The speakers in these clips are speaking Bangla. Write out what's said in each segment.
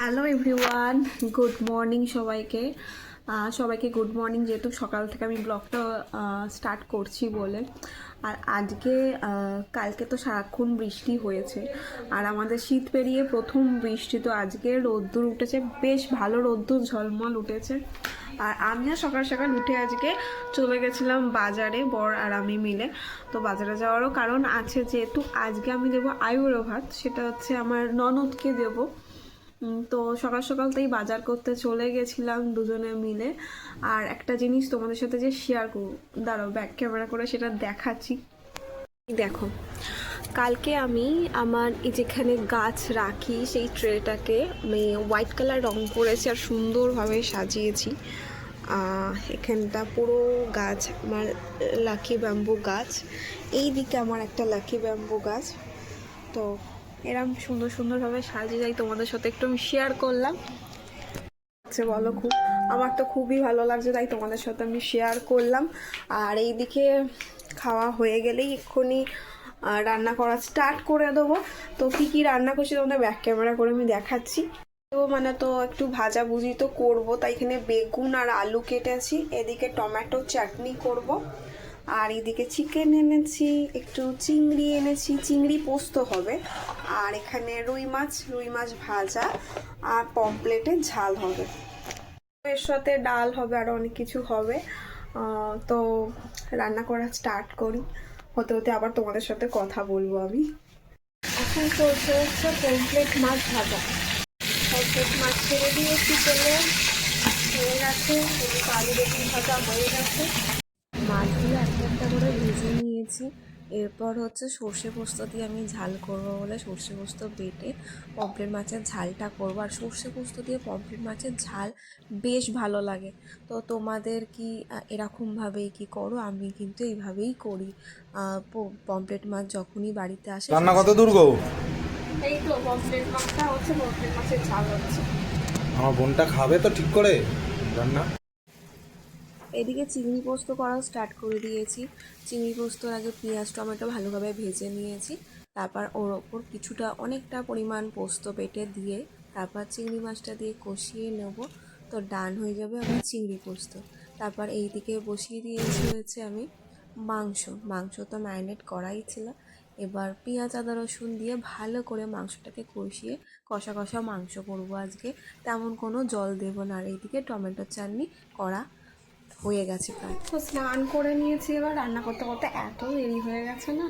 হ্যালো এভরিওয়ান গুড মর্নিং সবাইকে। সবাইকে গুড মর্নিং যেহেতু সকাল থেকে আমি ব্লগটা স্টার্ট করছি বলে। আর আজকে কালকে তো সারাক্ষণ বৃষ্টি হয়েছে। আর আমাদের শীত পেরিয়ে প্রথম বৃষ্টি, তো আজকে রোদ্দুর উঠেছে, বেশ ভালো রোদ্দুর, ঝলমল উঠেছে। আর আমিও সকাল সকাল উঠে আজকে চলে গেছিলাম বাজারে, বর আর আমি মিলে। তো বাজারে যাওয়ারও কারণ আছে, যেহেতু আজকে আমি দেবো আয়ুরো ভাত সেটা হচ্ছে আমার ননদকে দেবো। তো সকাল সকাল তাই বাজার করতে চলে গেছিলাম দুজনে মিলে। আর একটা জিনিস তোমাদের সাথে যে শেয়ার করব দাঁড়াও ব্যাক ক্যামেরা করে সেটা দেখাচ্ছি। দেখো, কালকে আমি আমার যেখানে গাছ রাখি, সেই ট্রেটাকে আমি হোয়াইট কালার রং করেছি আর সুন্দরভাবে সাজিয়েছি। এখানটা পুরো গাছ, আমার লাকি ব্যাম্বু গাছ। এই দিকে আমার একটা লাকি ব্যাম্বু গাছ। তো এরম সুন্দর সুন্দরভাবে সাজিয়ে যাই, তোমাদের সাথে একটু আমি শেয়ার করলাম। আচ্ছা বলো খুব, আমার তো খুবই ভালো লাগছে, তাই তোমাদের সাথে আমি শেয়ার করলাম। আর এইদিকে খাওয়া হয়ে গেলেই এক্ষুনি রান্না করা স্টার্ট করে দেবো। তো কী কী রান্না করছি তোমাদের ব্যাক ক্যামেরা করে আমি দেখাচ্ছি। তো মানে তো একটু ভাজা ভুজি তো করব, তাই এখানে বেগুন আর আলু কেটেছি, এদিকে টমেটো চাটনি করব। আর এদিকে চিকেন এনেছি, একটু চিংড়ি এনেছি, চিংড়ি পোস্ত হবে। আর এখানে রুই মাছ রুই মাছ ভাজা আর পমপ্লেটের ঝাল হবে। এর সাথে ডাল হবে আর অনেক কিছু হবে। তো রান্না করা স্টার্ট করি। হতে হতে আবার তোমাদের সাথে কথা বলব আমি। এখন চলছে হচ্ছে পমপ্লেট মাছ ভাজা। পমপ্লেট মাছ ছেড়ে দিয়েছি তেলে হয়ে গেছে। আলু বেগুন ভাজা হয়ে গেছে। মাছগুলো একটা একটা করে ভেজে নিয়েছি। এরপর হচ্ছে সর্ষে পোস্ত দিয়ে আমি ঝাল করব বলে সর্ষে পোস্ত বেটে পমফ্রেট মাছের ঝালটা করব। আর সর্ষে পোস্ত দিয়ে পমফ্রেট মাছের ঝাল বেশ ভালো লাগে। তো তোমাদের কি এরকমভাবেই কি করো? আমি কিন্তু এইভাবেই করি। পমফ্রেট মাছ যখনই বাড়িতে আসে রান্না কত দূর গো এই তো পমপ্লেট মাছটা হচ্ছে পমপ্লেট মাছের ঝাল হচ্ছে। আমার বোনটা খাবে তো ঠিক করে? রান্না এদিকে চিংড়ি পোস্ত করাও স্টার্ট করে দিয়েছি। চিংড়ি পোস্তর আগে পেঁয়াজ, টমেটো ভালোভাবে ভেজে নিয়েছি। তারপর ওর ওপর কিছুটা, অনেকটা পরিমাণ পোস্ত বেটে দিয়ে তারপর চিংড়ি মাছটা দিয়ে কষিয়ে নেব। তো ডান হয়ে যাবে আমার চিংড়ি পোস্ত। তারপর এই দিকে বসিয়ে দিয়েছি হয়েছে আমি মাংস। মাংস তো ম্যারিনেট করাই ছিল। এবার পেঁয়াজ, আদা, রসুন দিয়ে ভালো করে মাংসটাকে কষিয়ে কষা কষা মাংস করব আজকে। তেমন কোনো জল দেবো না। আর এইদিকে টমেটো চাটনি করা হয়ে গেছে প্রায়। তো স্নান করে নিয়েছি এবার রান্না করতে করতে এত দেরি হয়ে গেছে না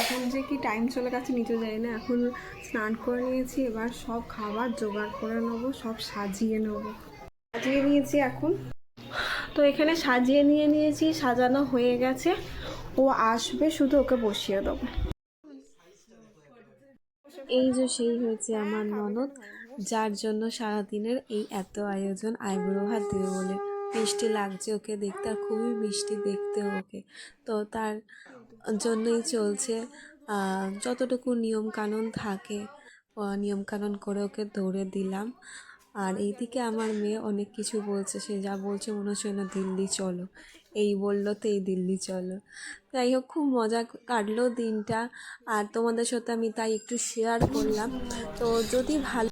এখন যে কি টাইম চলে গেছে নিচে যাই না। এখন স্নান করে নিয়েছি এবার সব খাবার জোগাড় করে নেব সব সাজিয়ে নেব। সাজিয়ে নিয়েছি এখন। তো এখানে সাজিয়ে নিয়ে নিয়েছি সাজানো হয়ে গেছে। ও আসবে শুধু ওকে বসিয়ে দেবো। এই যে সেই হয়েছে আমার ননদ যার জন্য সারাদিনের এই এত আয়োজন আইবুড়ো ভাত দেবে বলে। মিষ্টি লাগছে ওকে দেখতে আর খুবই মিষ্টি দেখতে ওকে। তো তার জন্যই চলছে যতটুকু নিয়ম কানুন থাকে নিয়ম কানুন করে ওকে ধরে দিলাম। আর এইদিকে আমার মেয়ে অনেক কিছু বলছে, সে যা বলছে মনে হচ্ছে না দিল্লি চলো। এই বলল তো এই দিল্লি চলো। যাই হোক, খুব মজা কাটলো দিনটা। আর তোমাদের সাথে আমি তাই একটু শেয়ার করলাম। তো যদি ভালো